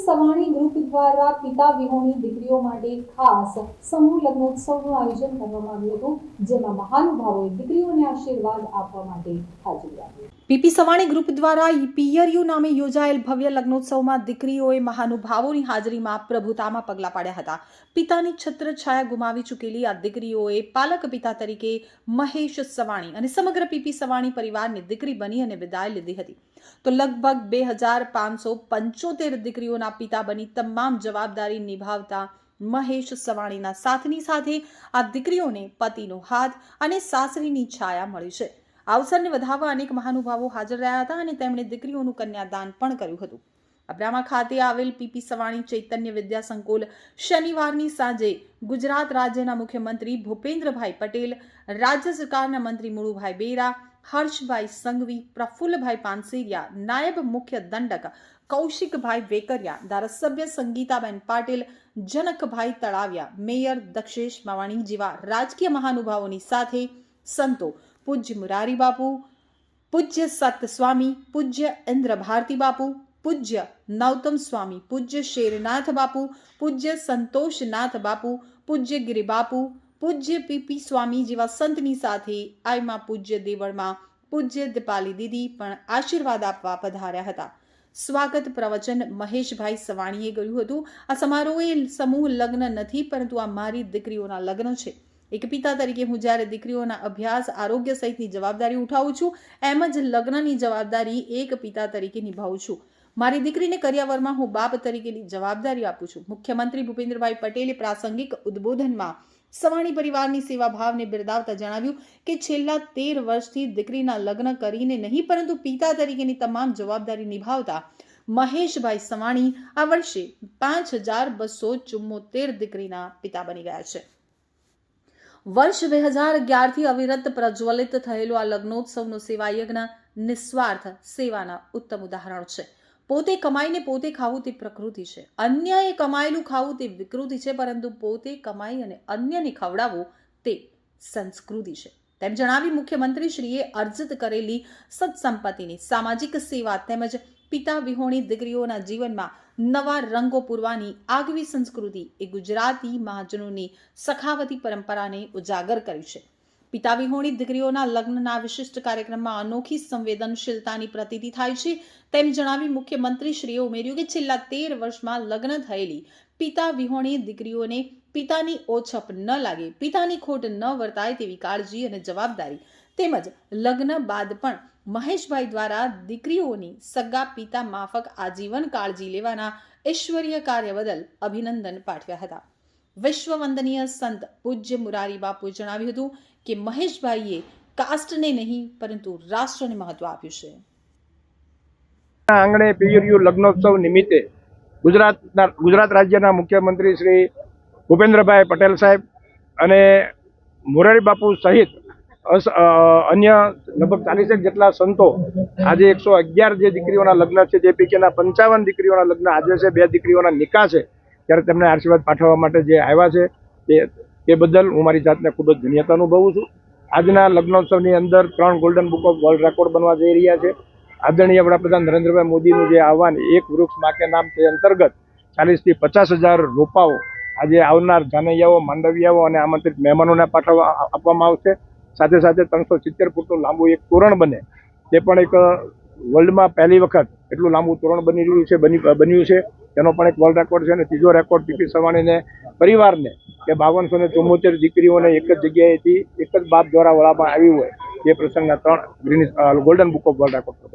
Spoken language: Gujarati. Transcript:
સવાણી ગ્રુપ દ્વારા પિતા વિહોણી દીકરીઓ માટે ખાસ સમૂહ લગ્નોત્સવનું આયોજન કરવામાં આવ્યું હતું, જેમાં મહાનુભાવોએ દીકરીઓને આશીર્વાદ આપવા માટે હાજરી આપી. પીપી સવાણી ગ્રુપ દ્વારા પિયરિયું નામે યોજાયેલ ભવ્ય લગ્નોત્સવમાં દીકરીઓએ મહાનુભાવોની હાજરીમાં પ્રભુતામાં પગલાં પાડ્યા હતા. પિતાની છત્ર છાયા ગુમાવી ચૂકેલી આ દીકરીઓએ પાલક પિતા તરીકે મહેશ સવાણી અને સમગ્ર પીપી સવાણી પરિવારની દીકરી બની અને વિદાય લીધી હતી. તો લગભગ બે હજાર પાંચસો પંચોતેર દીકરીઓના પિતા બની તમામ જવાબદારી નિભાવતા મહેશ સવાણીના સાથની સાથે આ દીકરીઓને પતિનો હાથ અને સાસરીની છાયા મળી છે. અવસરને વધાવવા અનેક મહાનુભાવો હાજર રહ્યા હતા અને તેમણે દીકરીઓનું કન્યાદાન પણ કર્યું હતું. અબ્રામા ખાતે આવેલ પીપી સવાણી ચૈતન્ય વિદ્યા સંકુલ શનિવારની સાંજે ગુજરાત રાજ્યના મુખ્યમંત્રી ભૂપેન્દ્રભાઈ પટેલ, રાજ્ય સરકારના મંત્રી મુળુભાઈ બેરા હર્ષભાઈ સંઘવી, પ્રફુલ્લભાઈ પાનસેરિયા, નાયબ મુખ્ય દંડક કૌશિકભાઈ વેકરિયા, ધારાસભ્ય સંગીતાબેન પાટીલ, જનકભાઈ તળાવિયા, મેયર દક્ષેશ માવાણી જેવા રાજકીય મહાનુભાવોની સાથે સંતો પૂજ્ય મુરારી બાપુ, પૂજ્ય સત સ્વામી પૂજ્ય ઇન્દ્ર ભારતી બાપુ, પૂજ્ય નૌતમ સ્વામી, પૂજ્ય શેરનાથ બાપુ, પૂજ્ય સંતોષનાથ બાપુ, પૂજ્ય ગિરી બાપુ પૂજ્ય પીપી સ્વામી જેવા સંતની સાથે આઈમાં પૂજ્ય દેવળમાં પૂજ્ય દીપાલી દીદી પણ આશીર્વાદ આપવા પધાર્યા હતા. સ્વાગત પ્રવચન મહેશભાઈ સવાણીએ કર્યું હતું. આ સમારોહ એ સમૂહ લગ્ન નથી, પરંતુ આ મારી દીકરીઓના લગ્ન છે. એક પિતા તરીકે હું જ્યારે દીકરીઓના અભ્યાસ, આરોગ્ય સહિતની જવાબદારી ઉઠાવું છું, એમ જ લગ્નની જવાબદારી એક પિતા તરીકે નિભાવું છું. મારી દીકરીને કરિયાવરમાં હું બાપ તરીકેની જવાબદારી આપું છું. મુખ્યમંત્રી ભૂપેન્દ્રભાઈ પટેલે પ્રાસંગિક ઉદ્બોધનમાં સવાણી પરિવારની સેવા ભાવને બિરદાવતા જણાવ્યું કે છેલ્લા તેર વર્ષથી દીકરીના લગ્ન કરીને નહીં, પરંતુ પિતા તરીકેની તમામ જવાબદારી નિભાવતા મહેશભાઈ સવાણી આ વર્ષે પાંચ હજાર બસો ચુમ્મોતેર દીકરીના પિતા બની ગયા છે. વર્ષ બે હજાર અગિયારથી અવિરત પ્રજ્વલિત થયેલો આ લગ્નોત્સવનો સેવા યજ્ઞ નિસ્વાર્થ સેવાના ઉત્તમ ઉદાહરણ છે. પોતે કમાઈને પોતે ખાવું તે પ્રકૃતિ છે. અન્યએ કમાયેલું ખાવું તે વિકૃતિ છે, પરંતુ પોતે કમાઈ અને અન્યને ખવડાવવું તે સંસ્કૃતિ છે. તેમ જણાવી મુખ્યમંત્રીશ્રીએ અર્જિત કરેલી સત્સંપત્તિની સામાજિક સેવા તેમજ પિતા વિહોણી દીકરીઓના જીવનમાં નવા રંગો પૂરવાની આગવી સંસ્કૃતિ એ ગુજરાતી મહાજનોની સખાવતી પરંપરાને ઉજાગર કરી છે. પિતા વિહોણી દીકરીઓના લગ્નના વિશિષ્ટ કાર્યક્રમમાં અનોખી સંવેદનશીલતાની પ્રતીતિ થાય છે. તેમ જણાવી મુખ્યમંત્રીશ્રીએ ઉમેર્યું કે છેલ્લા તેર વર્ષમાં લગ્ન થયેલી પિતા વિહોણી દીકરીઓને પિતાની ઓછપ ન લાગે, પિતાની ખોટ ન વર્તાય તેવી કાળજી અને જવાબદારી. તેમજ લગ્ન બાદ પણ મહેશભાઈ દ્વારા દીકરીઓની સગા પિતા માફક આજીવન કાળજી લેવાના ઐશ્વર્ય કાર્ય બદલ અભિનંદન પાઠવ્યા હતા. વિશ્વ વંદનીય સંત પૂજ્ય મુરારી બાપુએ જણાવ્યું હતું કે મહેશભાઈએ કાસ્ટને નહીં, પરંતુ રાષ્ટ્રને મહત્વ આપ્યું છે. આંગણે પિયરિયું લગ્નોત્સવ નિમિત્તે ગુજરાતના, ગુજરાત રાજ્યના મુખ્યમંત્રી શ્રી ભૂપેન્દ્રભાઈ પટેલ સાહેબ અને મોરારી બાપુ સહિત અન્ય લગભગ ચાલીસેક જેટલા સંતો આજે એકસો અગિયાર જે દીકરીઓના લગ્ન છે, જે પૈકીના પંચાવન દીકરીઓના લગ્ન આજે છે, બે દીકરીઓના નિકાહ છે, ત્યારે તેમને આશીર્વાદ પાઠવવા માટે જે આવ્યા છે, તે તે બદલ હું મારી જાતને ખૂબ જ ધન્યતા અનુભવું છું. આજના લગ્નોત્સવની અંદર ત્રણ golden book of world record બનવા જઈ રહ્યા છે. આદરણીય વડાપ્રધાન નરેન્દ્રભાઈ મોદીનું જે આહવાન, એક વૃક્ષ માકે નામ તે અંતર્ગત ચાલીસથી પચાસ હજાર રોપાઓ આજે આવનાર જાનૈયાઓ, માંડવિયાઓ અને આમંત્રિત મહેમાનોને પાઠવવા આપવામાં આવશે. સાથે સાથે ત્રણસો સિત્તેર ફૂટનું લાંબુ એક તોરણ બને. તે પણ એક વર્લ્ડમાં પહેલી વખત એટલું લાંબુ તોરણ બની રહ્યું છે, બની બન્યું છે. તેનો પણ એક વર્લ્ડ રેકોર્ડ છે અને ત્રીજો રેકોર્ડ પીપી સવાણીને પરિવારને કે બાવનસો ને ચુમ્મોતેર દીકરીઓને એક જ જગ્યાએથી એક જ બાપ દ્વારા વળામાં આવી હોય એ પ્રસંગના ત્રણ green golden book of world record